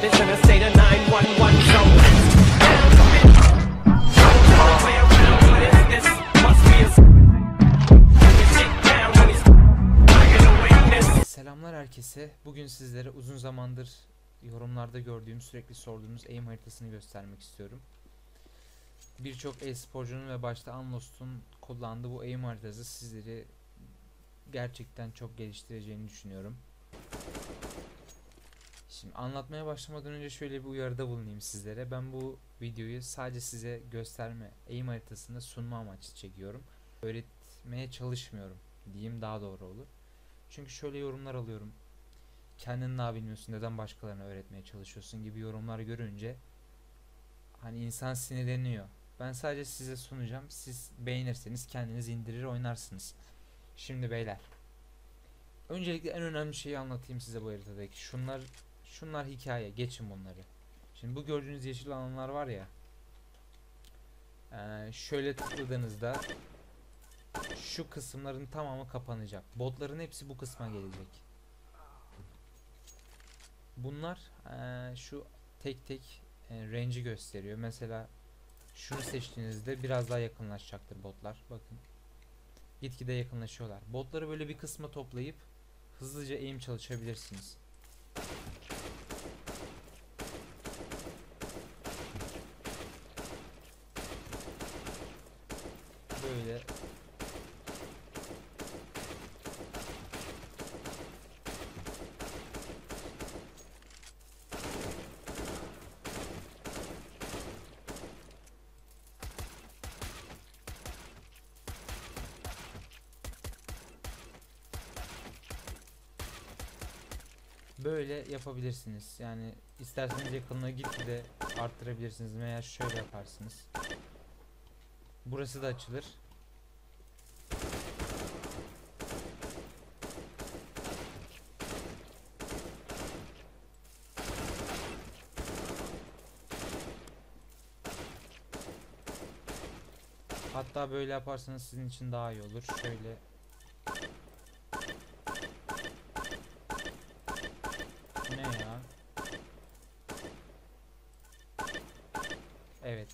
this in a state of 911 zone. Selamlar herkese. Bugün sizlere uzun zamandır yorumlarda gördüğüm, sürekli sorduğunuz aim haritasını göstermek istiyorum. Birçok e-sporcunun ve başta Unlost'un kullandığı bu aim haritası sizleri gerçekten çok geliştireceğini düşünüyorum. Şimdi anlatmaya başlamadan önce şöyle bir uyarıda bulunayım sizlere. Ben bu videoyu sadece size gösterme, aim haritasını sunma amaçlı çekiyorum. Öğretmeye çalışmıyorum diyeyim daha doğru olur. Çünkü şöyle yorumlar alıyorum. Kendin ne bilmiyorsun, neden başkalarına öğretmeye çalışıyorsun gibi yorumlar görünce hani insan sinirleniyor. Ben sadece size sunacağım. Siz beğenirseniz kendiniz indirir oynarsınız. Şimdi beyler. Öncelikle en önemli şeyi anlatayım size bu haritadaki. Şunlar şunlar hikaye. Geçin bunları. Şimdi bu gördüğünüz yeşil alanlar var ya. eee, şöyle tıkladığınızda şu kısımların tamamı kapanacak. Botların hepsi bu kısma gelecek. Bunlar eee, şu tek tek e, range'i gösteriyor. Mesela şunu seçtiğinizde biraz daha yakınlaşacaktır botlar. Bakın. Gitgide yakınlaşıyorlar. Botları böyle bir kısma toplayıp hızlıca aim çalışabilirsiniz. Böyle böyle yapabilirsiniz. Yani isterseniz yakınlığı gitgide arttırabilirsiniz veya şöyle yaparsınız. Burası da açılır. Hatta böyle yaparsanız sizin için daha iyi olur. Şöyle Evet.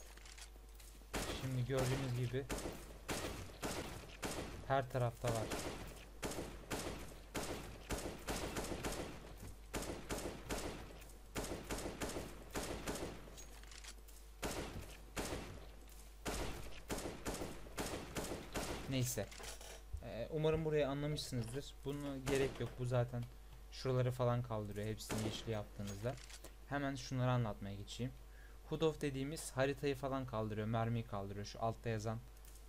Şimdi gördüğünüz gibi her tarafta var. Neyse. Ee, umarım burayı anlamışsınızdır. Bunu gerek yok. Bu zaten şuraları falan kaldırıyor hepsini yeşil yaptığınızda. Hemen şunları anlatmaya geçeyim. Hood of dediğimiz haritayı falan kaldırıyor, mermiyi kaldırıyor. Şu altta yazan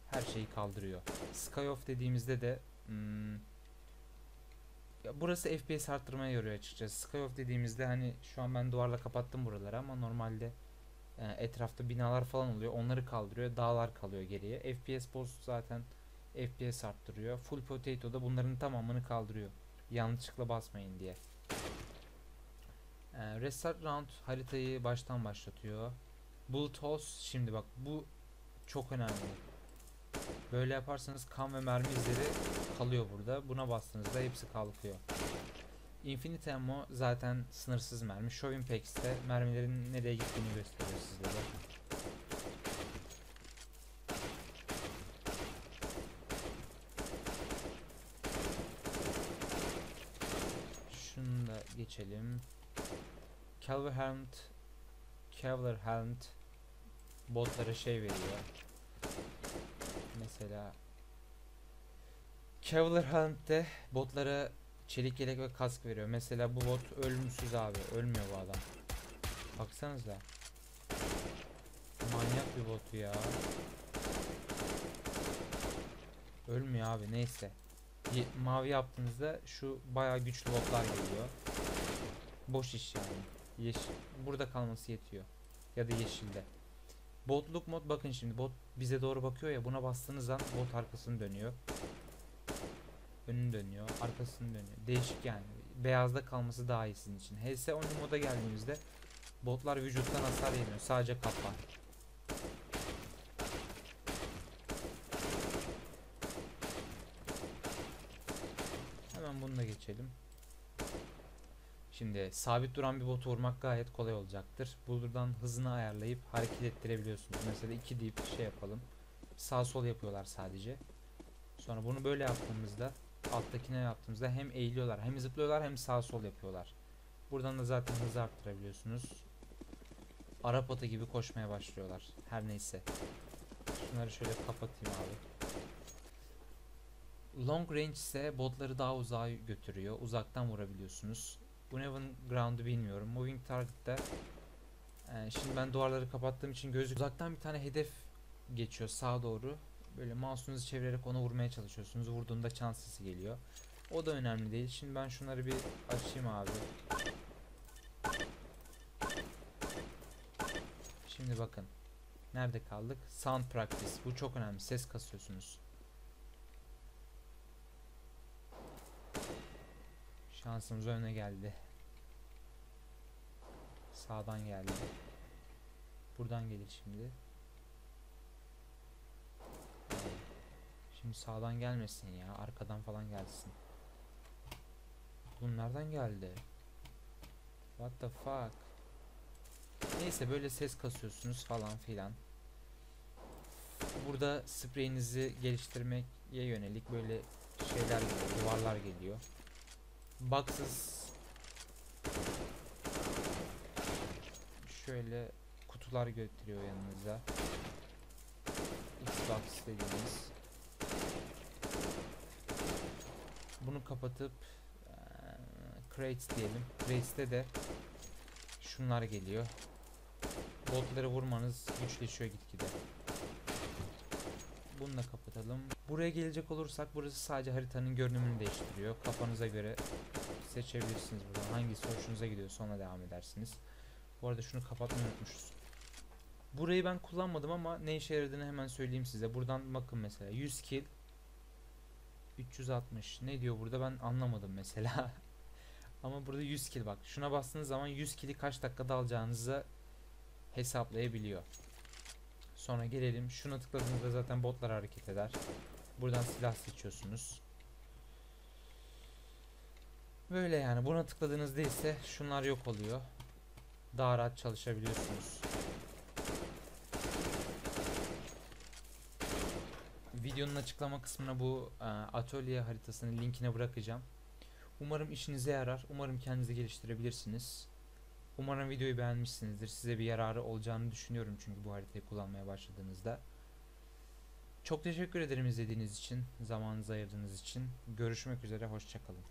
her şeyi kaldırıyor. Sky of dediğimizde de hmm, ya burası FPS arttırmaya yarıyor açıkçası. Sky of dediğimizde hani şu an ben duvarla kapattım buraları ama normalde e, etrafta binalar falan oluyor. Onları kaldırıyor. Dağlar kalıyor geriye. FPS boost zaten FPS arttırıyor. Full potato da bunların tamamını kaldırıyor yanlışlıkla basmayın diye. Ee, restart round haritayı baştan başlatıyor. Bullet holes şimdi bak bu çok önemli. Böyle yaparsanız kan ve mermi izleri kalıyor burada. Buna bastığınızda hepsi kalkıyor. Infinite ammo zaten sınırsız mermi. Show Impacts'te mermilerin nereye gittiğini gösteriyor sizlere. Şunu da geçelim. Calverhand Calverhand botlara şey veriyor. Mesela Calverhand'de botlara çelik yelek ve kask veriyor. Mesela bu bot ölümsüz abi. Ölmüyor bu adam. Baksanıza. Manyak bir botu ya. Ölmüyor abi neyse. Ye- mavi yaptığınızda şu bayağı güçlü botlar geliyor. Boş iş yani. Yeşil burada kalması yetiyor. Ya da yeşilde. Botluk mod bakın şimdi bot bize doğru bakıyor ya buna bastığınız an bot arkasını dönüyor. Önünü dönüyor, arkasını dönüyor. Değişik yani. Beyazda kalması daha iyi sizin için. HS 10 moda geldiğimizde botlar vücuttan hasar yemiyor. Sadece kafa. Hemen bunu da geçelim. Şimdi sabit duran bir botu vurmak gayet kolay olacaktır. Buradan hızını ayarlayıp hareket ettirebiliyorsunuz. Mesela 2 deyip şey yapalım. Sağ sol yapıyorlar sadece. Sonra bunu böyle yaptığımızda alttakine yaptığımızda hem eğiliyorlar hem zıplıyorlar hem sağ sol yapıyorlar. Buradan da zaten hızı arttırabiliyorsunuz. Arap atı gibi koşmaya başlıyorlar. Her neyse. Şunları şöyle kapatayım abi. Long range ise botları daha uzağa götürüyor. Uzaktan vurabiliyorsunuz. Bu Neven Ground'u bilmiyorum. Moving Target'ta e, şimdi ben duvarları kapattığım için gözük uzaktan bir tane hedef geçiyor sağa doğru. Böyle mouse'unuzu çevirerek ona vurmaya çalışıyorsunuz. Vurduğunda çan sesi geliyor. O da önemli değil. Şimdi ben şunları bir açayım abi. Şimdi bakın. Nerede kaldık? Sound practice. Bu çok önemli. Ses kasıyorsunuz. Şansımız öne geldi. Sağdan geldi. Buradan gelir şimdi. Şimdi sağdan gelmesin ya. Arkadan falan gelsin. Bunun nereden geldi? What the fuck? Neyse böyle ses kasıyorsunuz falan filan. Burada spreyinizi geliştirmeye yönelik böyle şeyler duvarlar geliyor. Boxes şöyle kutular götürüyor yanınıza. Xbox dediğimiz. Bunu kapatıp eee, crates diyelim. Crates'te de şunlar geliyor. Botları vurmanız güçleşiyor gitgide. Bunu da kapatalım. Buraya gelecek olursak burası sadece haritanın görünümünü değiştiriyor. Kafanıza göre seçebilirsiniz buradan. Hangisi hoşunuza gidiyor sonra devam edersiniz. Bu arada şunu kapatmayı unutmuşuz. Burayı ben kullanmadım ama ne işe yaradığını hemen söyleyeyim size. Buradan bakın mesela 100 kill 360 ne diyor burada ben anlamadım mesela. ama burada 100 kill bak. Şuna bastığınız zaman 100 kill'i kaç dakikada alacağınızı hesaplayabiliyor. Sonra gelelim. Şuna tıkladığınızda zaten botlar hareket eder. Buradan silah seçiyorsunuz. Böyle yani. Buna tıkladığınızda ise şunlar yok oluyor. Daha rahat çalışabiliyorsunuz. Videonun açıklama kısmına bu e, atölye haritasının linkine bırakacağım. Umarım işinize yarar. Umarım kendinizi geliştirebilirsiniz. Umarım videoyu beğenmişsinizdir. Size bir yararı olacağını düşünüyorum çünkü bu haritayı kullanmaya başladığınızda. Çok teşekkür ederim izlediğiniz için, zamanınızı ayırdığınız için. Görüşmek üzere, hoşçakalın.